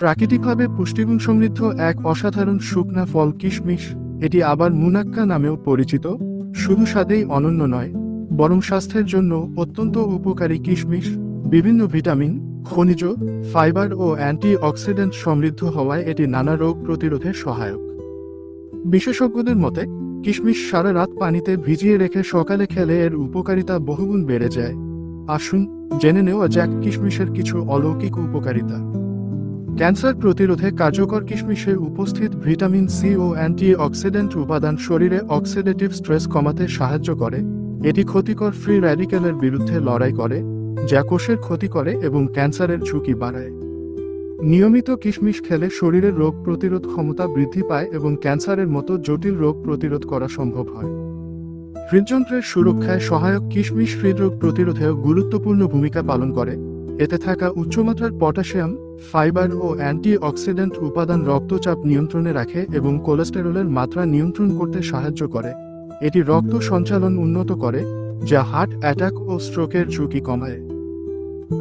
প্রাকৃতিকভাবে পুষ্টিগুণ সমৃদ্ধ এক অসাধারণ শুকনা ফল কিশমিশ, এটি আবার মুনাক্কা নামেও পরিচিত, শুধু স্বাদেই অনন্য নয়, বরং স্বাস্থ্যের জন্য অত্যন্ত উপকারী কিশমিশ, বিভিন্ন ভিটামিন, খনিজ, ফাইবার ও অ্যান্টি অক্সিডেন্ট সমৃদ্ধ হওয়ায় এটি নানা রোগ প্রতিরোধে সহায়ক। বিশেষজ্ঞদের মতে, কিশমিশ সারা রাত পানিতে ভিজিয়ে রেখে সকালে খেলে এর উপকারিতা বহুগুণ বেড়ে যায়। আসুন, জেনে নেওয়া যাক কিশমিশের কিছু অলৌকিক উপকারিতা। ক্যান্সার প্রতিরোধে কার্যকর কিশমিশে উপস্থিত ভিটামিন সি ও অ্যান্টি অক্সিডেন্ট উপাদান শরীরে অক্সিডেটিভ স্ট্রেস কমাতে সাহায্য করে। এটি ক্ষতিকর ফ্রি র্যাডিক্যালের বিরুদ্ধে লড়াই করে, যা কোষের ক্ষতি করে এবং ক্যান্সারের ঝুঁকি বাড়ায়। নিয়মিত কিশমিশ খেলে শরীরের রোগ প্রতিরোধ ক্ষমতা বৃদ্ধি পায় এবং ক্যান্সারের মতো জটিল রোগ প্রতিরোধ করা সম্ভব হয়। হৃদযন্ত্রের সুরক্ষায় সহায়ক কিশমিশ হৃদরোগ প্রতিরোধেও গুরুত্বপূর্ণ ভূমিকা পালন করে। এতে থাকা উচ্চমাত্রার পটাশিয়াম ফাইবার ও অ্যান্টি অক্সিডেন্ট উপাদান রক্তচাপ নিয়ন্ত্রণে রাখে এবং কোলেস্টেরলের মাত্রা নিয়ন্ত্রণ করতে সাহায্য করে। এটি রক্ত সঞ্চালন উন্নত করে, যা হার্ট অ্যাটাক ও স্ট্রোকের ঝুঁকি কমায়।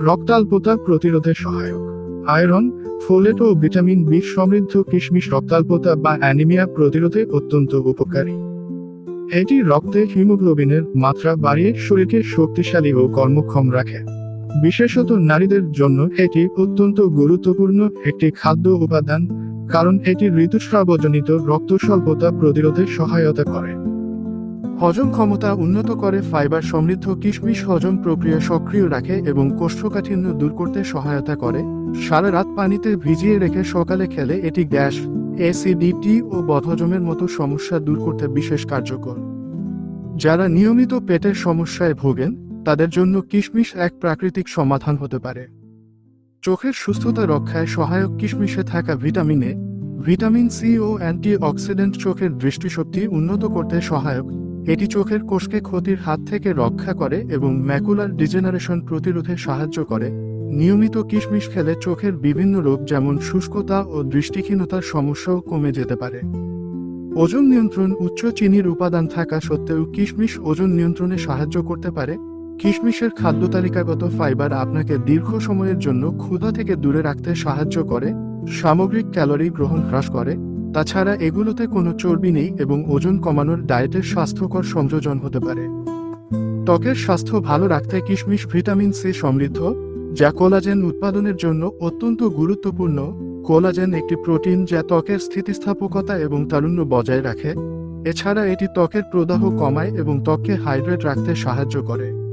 রক্তাল্পতা প্রতিরোধে সহায়ক। আয়রন, ফোলেট ও ভিটামিন বি সমৃদ্ধ কিশমিশ রক্তাল্পতা বা অ্যানিমিয়া প্রতিরোধে অত্যন্ত উপকারী। এটি রক্তে হিমোগ্লোবিনের মাত্রা বাড়িয়ে শরীরকে শক্তিশালী ও কর্মক্ষম রাখে। বিশেষত নারীদের জন্য এটি অত্যন্ত গুরুত্বপূর্ণ একটি খাদ্য উপাদান, কারণ এটি ঋতুস্রাবজনিত রক্ত স্বল্পতা প্রতিরোধে সহায়তা করে। হজম ক্ষমতা উন্নত করে ফাইবার সমৃদ্ধ কিশমিশ হজম প্রক্রিয়া সক্রিয় রাখে এবং কোষ্ঠকাঠিন্য দূর করতে সহায়তা করে। সারা রাত পানিতে ভিজিয়ে রেখে সকালে খেলে এটি গ্যাস এসিডিটি ও বদহজমের মতো সমস্যা দূর করতে বিশেষ কার্যকর। যারা নিয়মিত পেটের সমস্যায় ভোগেন তাদের জন্য কিশমিশ এক প্রাকৃতিক সমাধান হতে পারে। চোখের সুস্থতা রক্ষায় সহায়ক কিশমিশে থাকা ভিটামিনে ভিটামিন সি ও অ্যান্টি অক্সিডেন্ট চোখের দৃষ্টিশক্তি উন্নত করতে সহায়ক। এটি চোখের কোষকে ক্ষতির হাত থেকে রক্ষা করে এবং ম্যাকুলার ডিজেনারেশন প্রতিরোধে সাহায্য করে। নিয়মিত কিশমিশ খেলে চোখের বিভিন্ন রোগ যেমন শুষ্কতা ও দৃষ্টিহীনতার সমস্যাও কমে যেতে পারে। ওজন নিয়ন্ত্রণ উচ্চ চিনির উপাদান থাকা সত্ত্বেও কিশমিশ ওজন নিয়ন্ত্রণে সাহায্য করতে পারে। কিশমিশের খাদ্য তালিকাগত ফাইবার আপনাকে দীর্ঘ সময়ের জন্য ক্ষুধা থেকে দূরে রাখতে সাহায্য করে, সামগ্রিক ক্যালোরি গ্রহণ হ্রাস করে, তাছাড়া এগুলোতে কোনো চর্বি নেই এবং ওজন কমানোর ডায়েটের স্বাস্থ্যকর সংযোজন হতে পারে। ত্বকের স্বাস্থ্য ভালো রাখতে কিশমিশ ভিটামিন সি সমৃদ্ধ, যা কোলাজেন উৎপাদনের জন্য অত্যন্ত গুরুত্বপূর্ণ। কোলাজেন একটি প্রোটিন যা ত্বকের স্থিতিস্থাপকতা এবং তারুণ্য বজায় রাখে। এছাড়া এটি ত্বকের প্রদাহ কমায় এবং ত্বককে হাইড্রেট রাখতে সাহায্য করে।